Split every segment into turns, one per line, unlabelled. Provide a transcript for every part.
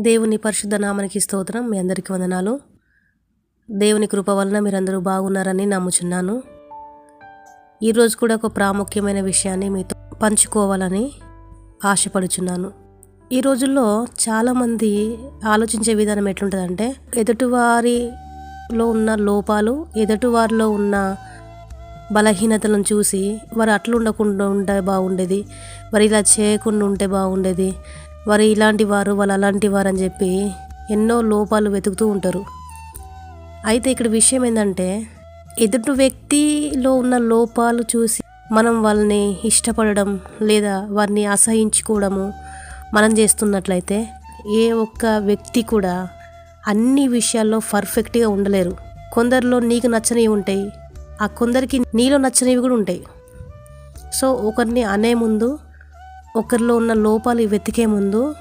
దేవుని పరిశుద్ధ నామానికి స్తోత్రం. మీ అందరికీ వందనాలు. దేవుని కృప వలన మీరందరూ బాగున్నారని నమ్ముచున్నాను. ఈరోజు కూడా ఒక ప్రాముఖ్యమైన విషయాన్ని మీతో పంచుకోవాలని ఆశపడుచున్నాను. ఈ రోజుల్లో చాలామంది ఆలోచించే విధానం ఎట్లుంటుందంటే ఎదుటివారిలో ఉన్న లోపాలు ఎదుటివారిలో ఉన్న బలహీనతలను చూసి వారు అట్లా ఉండకుండా ఉంటే బాగుండేది వారు ఇలా చేయకుండా ఉంటే బాగుండేది వారు ఇలాంటి వారు వాళ్ళు అలాంటి వారు అని చెప్పి ఎన్నో లోపాలు వెతుకుతూ ఉంటారు. అయితే ఇక్కడ విషయం ఏంటంటే ఎదుటి వ్యక్తిలో ఉన్న లోపాలు చూసి మనం వాళ్ళని ఇష్టపడడం లేదా వారిని అసహించుకోవడము మనం చేస్తున్నట్లయితే ఏ ఒక్క వ్యక్తి కూడా అన్ని విషయాల్లో పర్ఫెక్ట్గా ఉండలేరు. కొందరిలో నీకు నచ్చనివి ఉంటాయి ఆ కొందరికి నీలో నచ్చనివి కూడా ఉంటాయి. సో ఒకరిని అనే ముందు ఒకరిలో ఉన్న లోపాలు వెతికే ముందు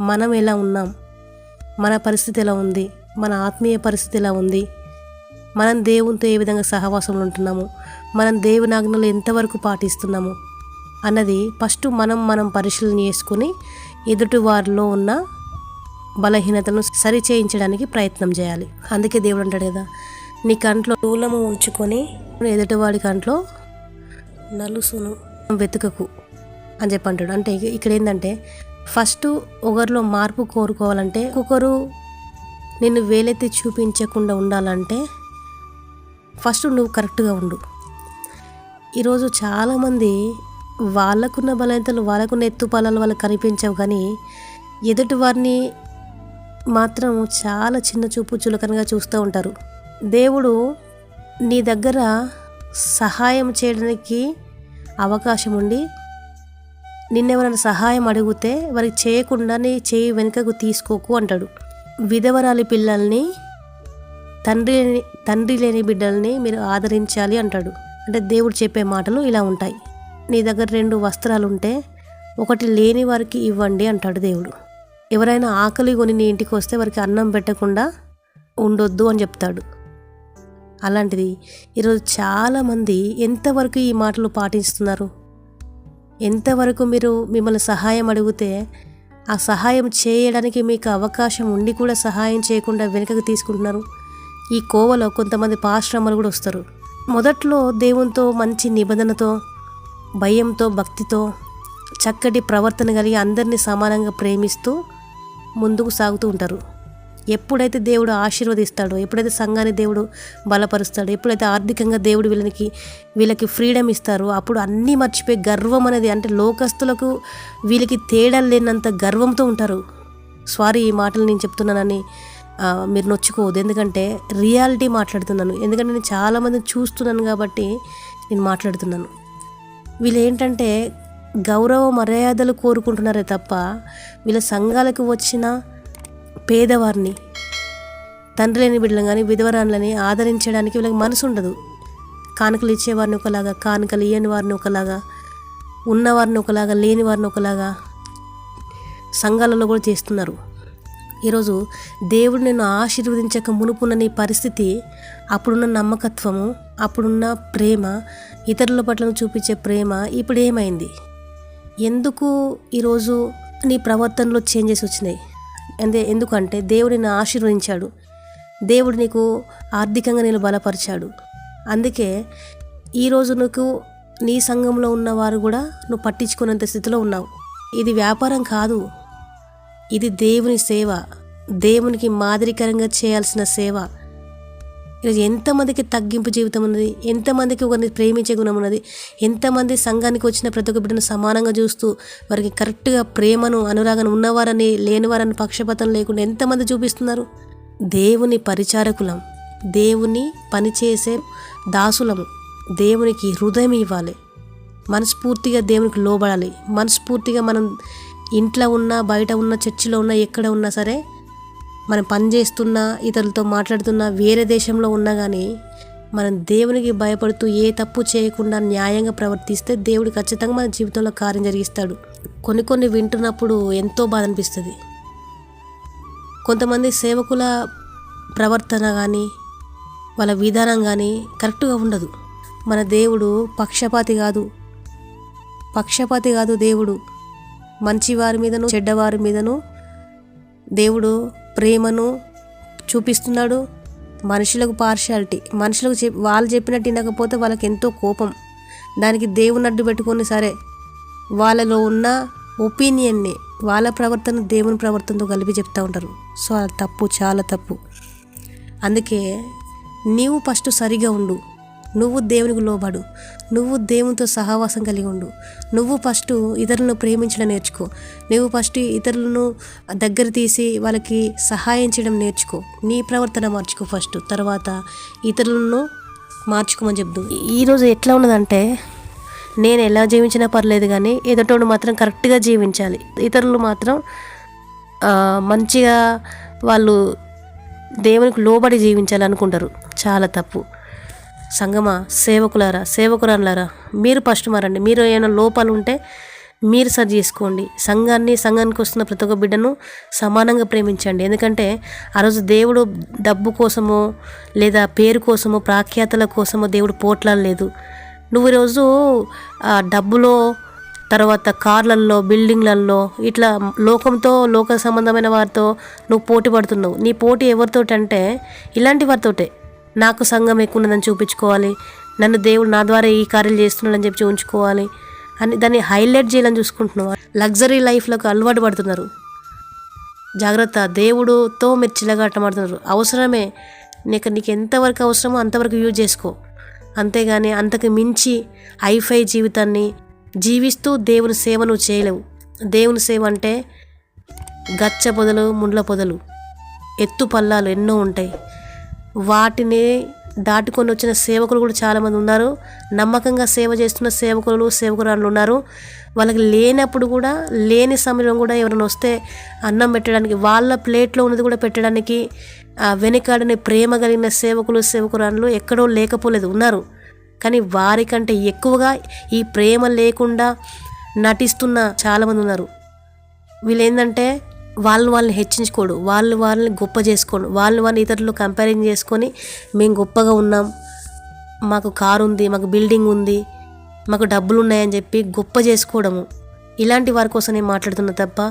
మనం ఎలా ఉన్నాం? మన పరిస్థితి ఎలా ఉంది? మన ఆత్మీయ పరిస్థితి ఎలా ఉంది? మనం దేవునితో ఏ విధంగా సహవాసంలో ఉంటున్నాము? మనం దేవుని ఆజ్ఞలు ఎంతవరకు పాటిస్తున్నాము? అన్నది ఫస్ట్ మనం మనం పరిశీలన చేసుకుని ఎదుటి వారిలో ఉన్న బలహీనతను సరిచేయించడానికి ప్రయత్నం చేయాలి. అందుకే దేవుడు అంటాడు కదా నీ కంట్లో దూలము ఉంచుకొని ఎదుటివాడి కంట్లో నలుసును వెతుకకు. అని చెప్పి అంటాడు. అంటే ఇక్కడ ఏంటంటే ఫస్ట్ ఒకరిలో మార్పు కోరుకోవాలంటే ఒకరు నిన్ను వేలెత్తి చూపించకుండా ఉండాలంటే ఫస్ట్ నువ్వు కరెక్ట్గా ఉండు. ఈరోజు చాలామంది వాళ్ళకున్న బలహీనతలు వాళ్ళకున్న ఎత్తుపాలలు వాళ్ళకి కనిపించవు కానీ ఎదుటి వారిని మాత్రం చాలా చిన్న చూపు చులకనగా చూస్తూ ఉంటారు. దేవుడు నీ దగ్గర సహాయం చేయడానికి అవకాశం ఉండి నిన్నెవరైనా సహాయం అడిగితే వారికి చేయకుండా నీ చేయి వెనుకకు తీసుకోకు అంటాడు. విధవరాలి పిల్లల్ని తండ్రి తండ్రి లేని బిడ్డల్ని మీరు ఆదరించాలి అంటాడు. అంటే దేవుడు చెప్పే మాటలు ఇలా ఉంటాయి. నీ దగ్గర రెండు వస్త్రాలు ఉంటే ఒకటి లేని వారికి ఇవ్వండి అంటాడు దేవుడు. ఎవరైనా ఆకలి కొని నీ ఇంటికి వస్తే వారికి అన్నం పెట్టకుండా ఉండొద్దు అని చెప్తాడు. అలాంటిది ఈరోజు చాలామంది ఎంతవరకు ఈ మాటలు పాటిస్తున్నారు? ఎంతవరకు మీరు మిమ్మల్ని సహాయం అడిగితే ఆ సహాయం చేయడానికి మీకు అవకాశం ఉండి కూడా సహాయం చేయకుండా వెనుకకు తీసుకుంటున్నారు. ఈ కోవలో కొంతమంది పాశ్రమలు కూడా వస్తారు. మొదట్లో దేవునితో మంచి నిబంధనతో భయంతో భక్తితో చక్కటి ప్రవర్తన కలిగి అందరినీ సమానంగా ప్రేమిస్తూ ముందుకు సాగుతూ ఉంటారు. ఎప్పుడైతే దేవుడు ఆశీర్వదిస్తాడో ఎప్పుడైతే సంఘాన్ని దేవుడు బలపరుస్తాడో ఎప్పుడైతే ఆర్థికంగా దేవుడు వీళ్ళకి వీళ్ళకి ఫ్రీడమ్ ఇస్తారో అప్పుడు అన్నీ మర్చిపోయి గర్వం అనేది అంటే లోకస్తులకు వీళ్ళకి తేడా లేనంత గర్వంతో ఉంటారు. సారీ ఈ మాటలు నేను చెప్తున్నానని మీరు నొచ్చుకోవద్దు. ఎందుకంటే రియాలిటీ మాట్లాడుతున్నాను. ఎందుకంటే నేను చాలామంది చూస్తున్నాను కాబట్టి నేను మాట్లాడుతున్నాను. వీళ్ళు ఏంటంటే గౌరవ మర్యాదలు కోరుకుంటున్నారే తప్ప వీళ్ళ సంఘాలకు వచ్చిన పేదవారిని తండ్రి లేని బిడ్డలను కానీ విధవరాన్లని ఆదరించడానికి వీళ్ళకి మనసు ఉండదు. కానుకలు ఇచ్చేవారిని ఒకలాగా కానుకలు ఇయ్యని వారిని ఒకలాగా ఉన్నవారిని ఒకలాగా లేని వారిని ఒకలాగా సంఘాలలో కూడా చేస్తున్నారు. ఈరోజు దేవుడు నేను ఆశీర్వదించక మునుపున్న నీ పరిస్థితి అప్పుడున్న నమ్మకత్వము అప్పుడున్న ప్రేమ ఇతరుల పట్ల చూపించే ప్రేమ ఇప్పుడు ఏమైంది ఎందుకు ఈరోజు నీ ప్రవర్తనలో చేంజెస్ వచ్చినాయి? అంతే ఎందుకంటే దేవుడు నిన్ను ఆశీర్వదించాడు. దేవుడు నీకు ఆర్థికంగా నేను బలపరిచాడు. అందుకే ఈరోజు నీకు నీ సంఘంలో ఉన్నవారు కూడా నువ్వు పట్టించుకునేంత స్థితిలో ఉన్నావు. ఇది వ్యాపారం కాదు. ఇది దేవుని సేవ. దేవునికి మాదిరికరంగా చేయాల్సిన సేవ. ఈరోజు ఎంతమందికి తగ్గింపు జీవితం ఉన్నది? ఎంతమందికి ఒకరిని ప్రేమించే గుణం ఉన్నది? ఎంతమంది సంఘానికి వచ్చిన ప్రతి ఒక్క బిడ్డను సమానంగా చూస్తూ వారికి కరెక్ట్గా ప్రేమను అనురాగను ఉన్నవారని లేనివారని పక్షపాతం లేకుండా ఎంతమంది చూపిస్తున్నారు? దేవుని పరిచారకులం దేవుని పనిచేసే దాసులము దేవునికి హృదయం ఇవ్వాలి. మనస్ఫూర్తిగా దేవునికి లోబడాలి. మనస్ఫూర్తిగా మనం ఇంట్లో ఉన్న బయట ఉన్న చర్చిలో ఉన్న ఎక్కడ ఉన్నా సరే మనం పనిచేస్తున్నా ఇతరులతో మాట్లాడుతున్నా వేరే దేశంలో ఉన్నా కానీ మనం దేవునికి భయపడుతూ ఏ తప్పు చేయకుండా న్యాయంగా ప్రవర్తిస్తే దేవుడు ఖచ్చితంగా మన జీవితంలో కార్యం జరిగిస్తాడు. కొన్ని కొన్ని వింటున్నప్పుడు ఎంతో బాధ అనిపిస్తుంది. కొంతమంది సేవకుల ప్రవర్తన కానీ వాళ్ళ విధానం కానీ కరెక్ట్గా ఉండదు. మన దేవుడు పక్షపాతి కాదు. పక్షపాతి కాదు దేవుడు. మంచివారి మీదను చెడ్డవారి మీదను దేవుడు ప్రేమను చూపిస్తున్నాడు. మనుషులకు పార్షాలిటీ మనుషులకు చెప్ వాళ్ళు చెప్పినట్టు వినకపోతే వాళ్ళకి ఎంతో కోపం. దానికి దేవుని అడ్డు పెట్టుకొని సరే వాళ్ళలో ఉన్న ఒపీనియన్ని వాళ్ళ ప్రవర్తన దేవుని ప్రవర్తనతో కలిపి చెప్తూ ఉంటారు. సో అది తప్పు చాలా తప్పు. అందుకే నీవు ఫస్ట్ సరిగా ఉండు. నువ్వు దేవునికి లోబడు. నువ్వు దేవునితో సహవాసం కలిగి ఉండు. నువ్వు ఫస్ట్ ఇతరులను ప్రేమించడం నేర్చుకో. నువ్వు ఫస్ట్ ఇతరులను దగ్గర తీసి వాళ్ళకి సహాయం చేయడం నేర్చుకో. నీ ప్రవర్తన మార్చుకో ఫస్ట్. తర్వాత ఇతరులను మార్చుకోమని చెప్దు. ఈరోజు ఎట్లా ఉన్నదంటే నేను ఎలా జీవించినా పర్లేదు కానీ ఎదుటోడు మాత్రం కరెక్ట్గా జీవించాలి. ఇతరులు మాత్రం మంచిగా వాళ్ళు దేవునికి లోబడి జీవించాలి అనుకుంటారు చాలా తప్పు. సంగమా సేవకులారా సేవకురాన్లారా మీరు ఫస్ట్ మారండి. మీరు ఏమైనా లోపాలు ఉంటే మీరు సరి చేసుకోండి. సంఘాన్ని సంఘానికి వస్తున్న ప్రతి ఒక్క బిడ్డను సమానంగా ప్రేమించండి. ఎందుకంటే ఆ రోజు దేవుడు డబ్బు కోసమో లేదా పేరు కోసమో ప్రాఖ్యాతల కోసమో దేవుడు పోట్లాడలేదు. నువ్వు ఈరోజు ఆ డబ్బులో తర్వాత కార్లల్లో బిల్డింగ్లల్లో ఇట్లా లోకంతో లోక సంబంధమైన వారితో నువ్వు పోటీ పడుతున్నావు. నీ పోటీ ఎవరితోటి అంటే ఇలాంటి వారితోటే. నాకు సంఘం ఎక్కువ ఉన్నదని చూపించుకోవాలి. నన్ను దేవుడు నా ద్వారా ఈ కార్యాలు చేస్తున్నాడని చెప్పి ఉంచుకోవాలి. అని దాన్ని హైలైట్ చేయాలని చూసుకుంటున్నాం లగ్జరీ లైఫ్లోకి అలవాటు పడుతున్నారు. జాగ్రత్త దేవుడుతో మీరు చిలగాటమాడుతున్నారు అవసరమే. నీకు నీకు ఎంతవరకు అవసరమో అంతవరకు యూజ్ చేసుకో. అంతేగాని అంతకు మించి హైఫై జీవితాన్ని జీవిస్తూ దేవుని సేవ నువ్వు చేయలేవు. దేవుని సేవ అంటే గచ్చ పొదలు ముండ్ల పొదలు ఎత్తు పల్లాలు ఎన్నో ఉంటాయి. వాటిని దాటుకొని వచ్చిన సేవకులు కూడా చాలామంది ఉన్నారు. నమ్మకంగా సేవ చేస్తున్న సేవకులు సేవకురాళ్ళు ఉన్నారు. వాళ్ళకి లేనప్పుడు కూడా లేని సమయంలో కూడా ఎవరైనా వస్తే అన్నం పెట్టడానికి వాళ్ళ ప్లేట్లో ఉన్నది కూడా పెట్టడానికి ఆ వెనుకాడని ప్రేమ కలిగిన సేవకులు సేవకురాళ్ళు ఎక్కడో లేకపోలేదు ఉన్నారు. కానీ వారికంటే ఎక్కువగా ఈ ప్రేమ లేకుండా నటిస్తున్న చాలామంది ఉన్నారు. వీళ్ళు ఏంటంటే వాళ్ళు వాళ్ళని హెచ్చించుకోడు వాళ్ళు వాళ్ళని గొప్ప చేసుకోడు వాళ్ళు వాళ్ళని ఇతరులు కంపేరింగ్ చేసుకొని మేము గొప్పగా ఉన్నాం మాకు కారు ఉంది మాకు బిల్డింగ్ ఉంది మాకు డబ్బులు ఉన్నాయని చెప్పి గొప్ప చేసుకోవడము. ఇలాంటి వారి కోసం నేను మాట్లాడుతున్నా తప్ప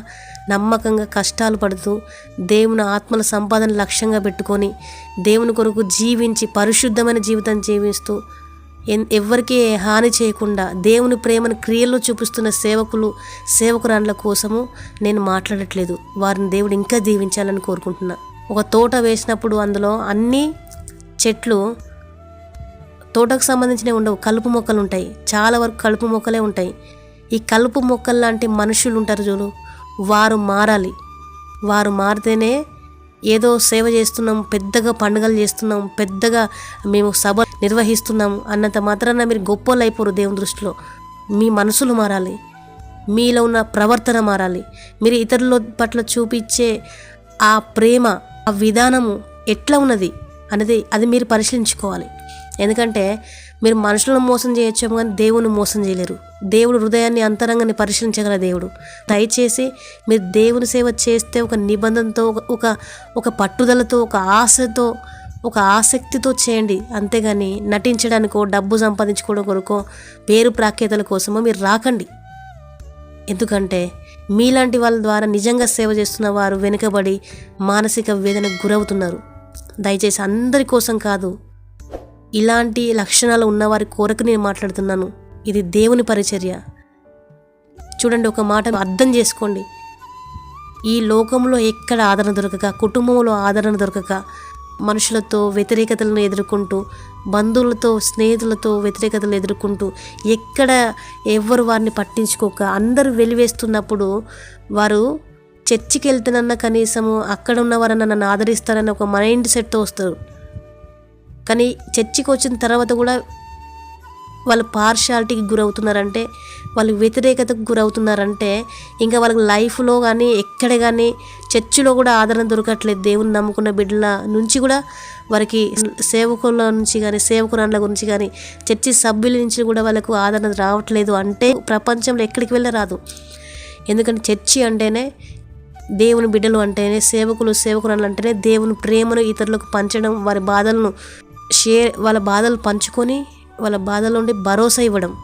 నమ్మకంగా కష్టాలు పడుతూ దేవుని ఆత్మల సంపాదన లక్ష్యంగా పెట్టుకొని దేవుని కొరకు జీవించి పరిశుద్ధమైన జీవితం జీవిస్తూ ఎన్ ఎవ్వరికీ హాని చేయకుండా దేవుని ప్రేమను క్రియల్లో చూపిస్తున్న సేవకులు సేవకురాండ్ల కోసము నేను మాట్లాడట్లేదు. వారిని దేవుడు ఇంకా దీవించాలని కోరుకుంటున్నా. ఒక తోట వేసినప్పుడు అందులో అన్ని చెట్లు తోటకు సంబంధించినవి ఉండవు. కలుపు మొక్కలు ఉంటాయి. చాలా వరకు కలుపు మొక్కలే ఉంటాయి. ఈ కలుపు మొక్కలు లాంటి మనుషులు ఉంటారు చూడు. వారు మారాలి. వారు మారితేనే ఏదో సేవ చేస్తున్నాం పెద్దగా పండుగలు చేస్తున్నాం పెద్దగా మేము సభ నిర్వహిస్తున్నాము అన్నంత మాత్రాన మీరు గొప్పలు అయిపోరు దేవుని దృష్టిలో. మీ మనసులు మారాలి. మీలో ఉన్న ప్రవర్తన మారాలి. మీరు ఇతరుల పట్ల చూపించే ఆ ప్రేమ ఆ విధానము ఎట్లా ఉన్నది అనేది అది మీరు పరిశీలించుకోవాలి. ఎందుకంటే మీరు మనుషులను మోసం చేయొచ్చేమో కానీ దేవుని మోసం చేయలేరు. దేవుడు హృదయాన్ని అంతరంగాన్ని పరిశీలించగల దేవుడు. దయచేసి మీరు దేవుని సేవ చేస్తే ఒక నిబంధనతో ఒక ఒక పట్టుదలతో ఒక ఆశతో ఒక ఆసక్తితో చేయండి. అంతేగాని నటించడానికో డబ్బు సంపాదించుకోవడం కొరకో పేరు ప్రాఖ్యాతల కోసమో మీరు రాకండి. ఎందుకంటే మీలాంటి వాళ్ళ ద్వారా నిజంగా సేవ చేస్తున్న వారు వెనుకబడి మానసిక వేదనకు గురవుతున్నారు. దయచేసి అందరి కోసం కాదు ఇలాంటి లక్షణాలు ఉన్నవారి కొరకు నేను మాట్లాడుతున్నాను. ఇది దేవుని పరిచర్య. చూడండి ఒక మాట అర్థం చేసుకోండి. ఈ లోకంలో ఎక్కడ ఆదరణ దొరకక కుటుంబంలో ఆదరణ దొరకక మనుషులతో వ్యతిరేకతలను ఎదుర్కొంటూ బంధువులతో స్నేహితులతో వ్యతిరేకతలు ఎదుర్కొంటూ ఎక్కడ ఎవరు వారిని పట్టించుకోక అందరూ వెలివేస్తున్నప్పుడు వారు చర్చికి వెళ్తానన్న కనీసము అక్కడ ఉన్నవారన్న నన్ను ఆదరిస్తారని ఒక మైండ్ సెట్తో వస్తారు. కానీ చర్చికి వచ్చిన తర్వాత కూడా వాళ్ళు పార్షాలిటీకి గురవుతున్నారంటే వాళ్ళు వ్యతిరేకతకు గురవుతున్నారంటే ఇంకా వాళ్ళకి లైఫ్లో కానీ ఎక్కడ కానీ చర్చిలో కూడా ఆదరణ దొరకట్లేదు దేవుని నమ్ముకున్న బిడ్డల నుంచి కూడా. వారికి సేవకుల నుంచి కానీ సేవకురాళ్ళ గురించి కానీ చర్చి సభ్యుల నుంచి కూడా వాళ్ళకు ఆదరణ రావట్లేదు అంటే ప్రపంచంలో ఎక్కడికి వెళ్ళరాదు. ఎందుకంటే చర్చి అంటేనే దేవుని బిడ్డలు అంటేనే సేవకులు సేవకురాలు అంటేనే దేవుని ప్రేమను ఇతరులకు పంచడం వారి బాధలను షేర్ వాళ్ళ బాధలు పంచుకొని వాళ్ళ బాధలో ఉండి భరోసా ఇవ్వడం.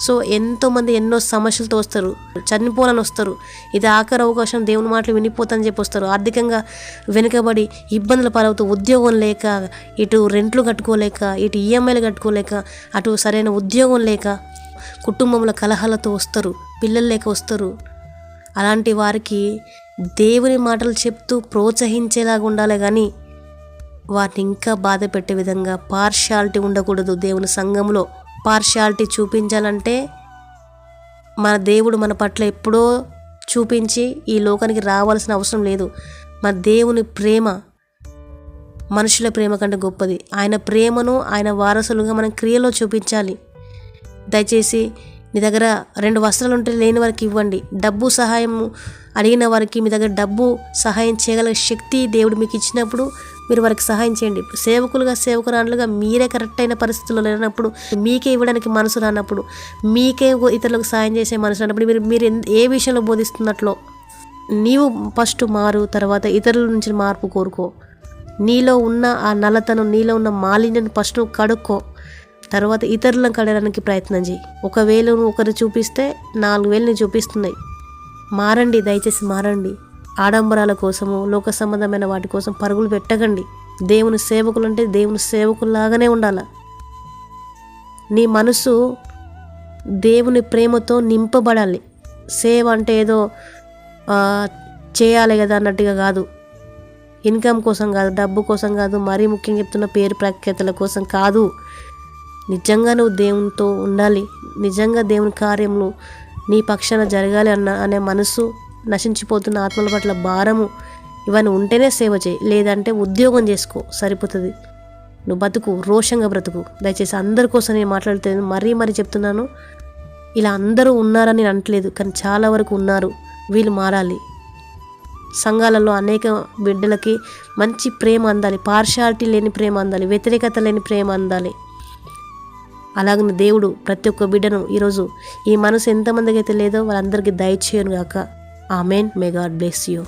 సో ఎంతోమంది ఎన్నో సమస్యలతో వస్తారు. చనిపోవాలని వస్తారు. ఇది ఆఖరి అవకాశం. దేవుని మాటలు వినిపోతానని చెప్పి వస్తారు. ఆర్థికంగా వెనుకబడి ఇబ్బందుల పాలవుతూ ఉద్యోగం లేక ఇటు రెంట్లు కట్టుకోలేక ఇటు ఈఎంఐలు కట్టుకోలేక అటు సరైన ఉద్యోగం లేక కుటుంబంలో కలహాలతో వస్తారు. పిల్లలు లేక వస్తారు. అలాంటి వారికి దేవుని మాటలు చెప్తూ ప్రోత్సహించేలాగా ఉండాలి. కానీ వారిని ఇంకా బాధ పెట్టే విధంగా పార్షాలిటీ ఉండకూడదు దేవుని సంఘంలో పార్షాలిటీ చూపించాలంటే మన దేవుడు మన పట్ల ఎప్పుడో చూపించి ఈ లోకానికి రావాల్సిన అవసరం లేదు. మన దేవుని ప్రేమ మనుషుల ప్రేమ కంటే గొప్పది. ఆయన ప్రేమను ఆయన వారసులుగా మనం క్రియలో చూపించాలి. దయచేసి మీ దగ్గర రెండు వస్త్రాలు ఉంటే లేని వారికి ఇవ్వండి. డబ్బు సహాయం అడిగిన వారికి మీ దగ్గర డబ్బు సహాయం చేయగల శక్తి దేవుడు మీకు ఇచ్చినప్పుడు మీరు వారికి సహాయం చేయండి. సేవకులుగా సేవకురాలుగా మీరే కరెక్ట్ అయిన పరిస్థితుల్లో లేనప్పుడు మీకే ఇవ్వడానికి మనసు రానప్పుడు మీకే ఇతరులకు సహాయం చేసే మనసు రానప్పుడు మీరు మీరు ఏ విషయంలో బోధిస్తున్నట్లో? నీవు ఫస్ట్ మారు తర్వాత ఇతరుల నుంచి మార్పు కోరుకో. నీలో ఉన్న ఆ నలతను నీలో ఉన్న మాలిన్యను ఫస్ట్ కడుక్కో. తర్వాత ఇతరులను కడగడానికి ప్రయత్నం చేయి ఒకవేళ నువ్వు ఒకరు చూపిస్తే నాలుగు వేలు చూపిస్తున్నాయి. మారండి దయచేసి మారండి. ఆడంబరాల కోసము లోక సంబంధమైన వాటి కోసం పరుగులు పెట్టకండి. దేవుని సేవకులు అంటే దేవుని సేవకుల్లాగానే ఉండాల. నీ మనసు దేవుని ప్రేమతో నింపబడాలి. సేవ అంటే ఏదో చేయాలి కదా అన్నట్టుగా కాదు. ఇన్కమ్ కోసం కాదు డబ్బు కోసం కాదు మరీ ముఖ్యంగా చెప్తున్న పేరు ప్రఖ్యాతల కోసం కాదు. నిజంగా నువ్వు దేవునితో ఉండాలి. నిజంగా దేవుని కార్యములు నీ పక్షాన జరగాలి అన్న అనే మనసు నశించిపోతున్న ఆత్మల పట్ల భారము ఇవన్నీ ఉంటేనే సేవ చేయి. లేదంటే ఉద్యోగం చేసుకో సరిపోతుంది. నువ్వు బతుకు రోషంగా బ్రతుకు. దయచేసి అందరి కోసం నేను మాట్లాడుతున్నాను మరీ మరీ చెప్తున్నాను. ఇలా అందరూ ఉన్నారని నేను అనట్లేదు కానీ చాలా వరకు ఉన్నారు. వీళ్ళు మారాలి. సంఘాలలో అనేక బిడ్డలకి మంచి ప్రేమ అందాలి. పార్షాలిటీ లేని ప్రేమ అందాలి. వ్యతిరేకత లేని ప్రేమ అందాలి. అలాగని దేవుడు ప్రతి ఒక్క బిడ్డను ఈరోజు ఈ మనసు ఎంతమందికి అయితే లేదో వాళ్ళందరికీ దయచేయను గాక amen. May God bless you.